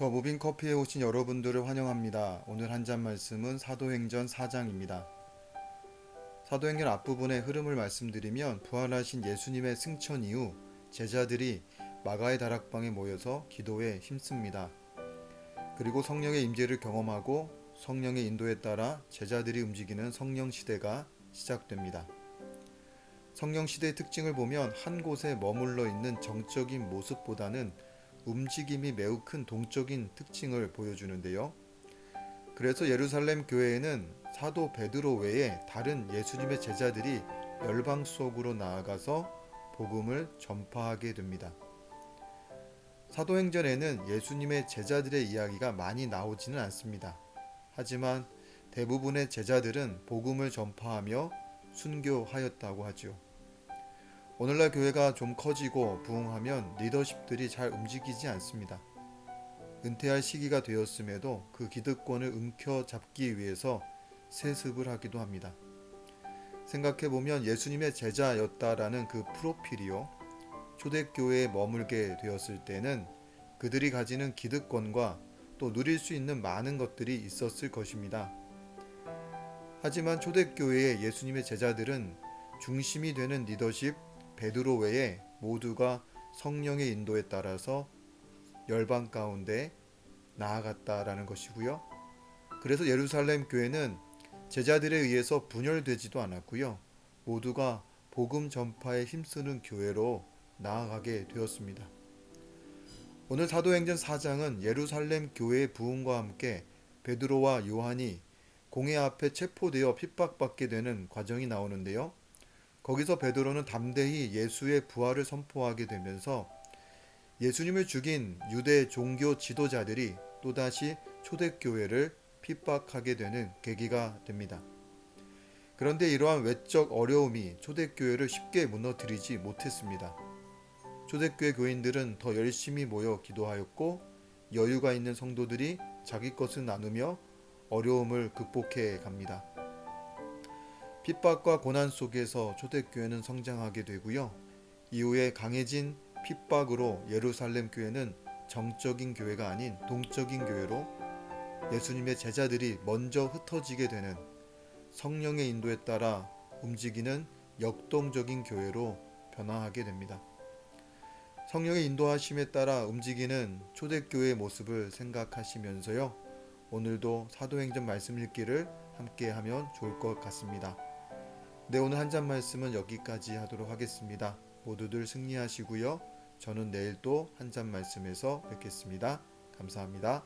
더 무빙 커피에 오신 여러분들을 환영합니다. 오늘 한 잔 말씀은 사도행전 4장입니다. 사도행전 앞부분의 흐름을 말씀드리면 부활하신 예수님의 승천 이후 제자들이 마가의 다락방에 모여서 기도에 힘씁니다. 그리고 성령의 임재를 경험하고 성령의 인도에 따라 제자들이 움직이는 성령 시대가 시작됩니다. 성령 시대의 특징을 보면 한 곳에 머물러 있는 정적인 모습보다는 움직임이 매우 큰 동적인 특징을 보여주는데요. 그래서 예루살렘 교회에는 사도 베드로 외에 다른 예수님의 제자들이 열방 속으로 나아가서 복음을 전파하게 됩니다. 사도행전에는 예수님의 제자들의 이야기가 많이 나오지는 않습니다. 하지만 대부분의 제자들은 복음을 전파하며 순교하였다고 하죠. 오늘날 교회가 좀 커지고 부흥하면 리더십들이 잘 움직이지 않습니다. 은퇴할 시기가 되었음에도 그 기득권을 움켜잡기 위해서 세습을 하기도 합니다. 생각해보면 예수님의 제자였다라는 그 프로필이요. 초대교회에 머물게 되었을 때는 그들이 가지는 기득권과 또 누릴 수 있는 많은 것들이 있었을 것입니다. 하지만 초대교회의 예수님의 제자들은 중심이 되는 리더십 베드로 외에 모두가 성령의 인도에 따라서 열방 가운데 나아갔다라는 것이고요. 그래서 예루살렘 교회는 제자들에 의해서 분열되지도 않았고요. 모두가 복음 전파에 힘쓰는 교회로 나아가게 되었습니다. 오늘 사도행전 4장은 예루살렘 교회의 부흥과 함께 베드로와 요한이 공회 앞에 체포되어 핍박받게 되는 과정이 나오는데요. 거기서 베드로는 담대히 예수의 부활을 선포하게 되면서 예수님을 죽인 유대 종교 지도자들이 또다시 초대교회를 핍박하게 되는 계기가 됩니다. 그런데 이러한 외적 어려움이 초대교회를 쉽게 무너뜨리지 못했습니다. 초대교회 교인들은 더 열심히 모여 기도하였고 여유가 있는 성도들이 자기 것을 나누며 어려움을 극복해 갑니다. 핍박과 고난 속에서 초대교회는 성장하게 되고요. 이후에 강해진 핍박으로 예루살렘 교회는 정적인 교회가 아닌 동적인 교회로 예수님의 제자들이 먼저 흩어지게 되는 성령의 인도에 따라 움직이는 역동적인 교회로 변화하게 됩니다. 성령의 인도하심에 따라 움직이는 초대교회의 모습을 생각하시면서요. 오늘도 사도행전 말씀 읽기를 함께 하면 좋을 것 같습니다. 네, 오늘 한 잔 말씀은 여기까지 하도록 하겠습니다. 모두들 승리하시고요. 저는 내일 또 한 잔 말씀에서 뵙겠습니다. 감사합니다.